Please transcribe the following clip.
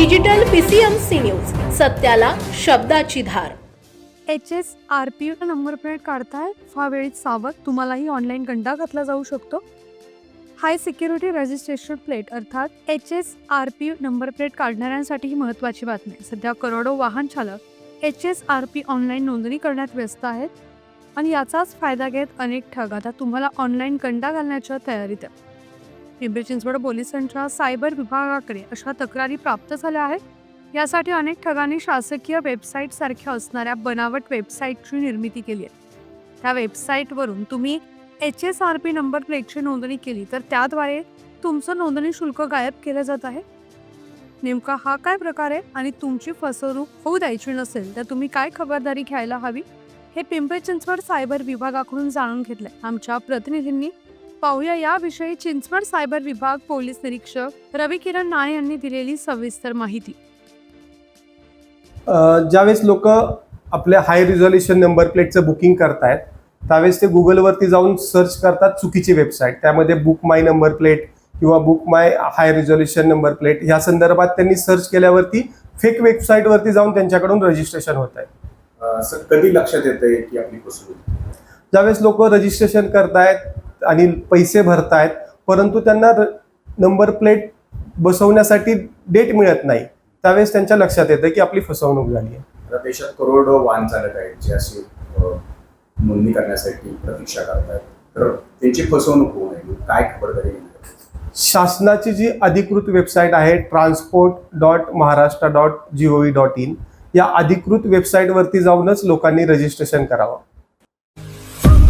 Digital PCMC news सत्याला शब्दाची धार. H S R P number plate काढताय फावेळीत सावध. तुम्हालाही ऑनलाईन गंडा घातला जाऊ शकतो. हाय सिक्युरिटी रजिस्ट्रेशन प्लेट अर्थात H S R P number plate काढणाऱ्यांसाठी ही महत्त्वाची बातमी आहे. सध्या करोडो वाहन चालक H S R P online नोंदणी करण्यात व्यस्त आहेत आणि याचाच फायदा घेत अनेक ठग. आता तुम्हाला ऑनलाईन गंडा घालण्याच्या तयारीत आहे पिंपरी चिंचवड पोलिसांच्या सायबर विभागाकडे अशा तक्रारी प्राप्त झाल्या आहेत. यासाठी अनेक ठगांनी शासकीय वेबसाईट सारख्या असणाऱ्या बनावट वेबसाईटची निर्मिती केली आहे. त्या वेबसाईटवरून तुम्ही H S R P number प्लेटची नोंदणी केली तर त्याद्वारे तुमचं नोंदणी शुल्क गायब केलं जात आहे. नेमका हा काय प्रकार आहे आणि तुमची फसवणूक होऊ द्यायची नसेल तर तुम्ही काय खबरदारी घ्यायला हवी? हे पिंपरी चिंचवड सायबर विभागाकडून जाणून घेतलंय. आमच्या प्रतिनिधींनी पाहूया याविषयी चिंचवड सायबर विभाग पोलीस निरीक्षक रवी किरण नाणे यांनी दिलेली सविस्तर माहिती. अ, ज्यावेळेस लोक आपल्या हाय रिझॉल्युशन नंबर प्लेटचं बुकिंग करतायत त्यावेळेस ते गुगलवरती जाऊन सर्च करतात चुकीची वेबसाईट त्यामध्ये बुक माय नंबर प्लेट किंवा book my high resolution number plate ह्या संदर्भात त्यांनी सर्च केल्यावरती फेक वेबसाईटवरती जाऊन त्यांच्याकडून रजिस्ट्रेशन होत आहे कधी लक्षात येतंय की आपली ज्यावेळेस लोक रजिस्ट्रेशन करतायत आणि पैसे भरतायत परंतु त्यांना नंबर प्लेट बसवण्यासाठी डेट मिळत नाही. त्यावेळेस त्यांच्या लक्षात येतं की आपली फसवणूक झाली आहे. देशात करोडो वाहन चालक आहेत जे असे नोंदणी करण्यासाठी प्रतीक्षा करतात तर त्यांची फसवणूक होऊ नये काय खबरदारी शासनाची जी अधिकृत वेबसाईट आहे transport dot Maharashtra dot G O V dot in या अधिकृत वेबसाईटवरती जाऊनच लोकांनी रजिस्ट्रेशन करावं.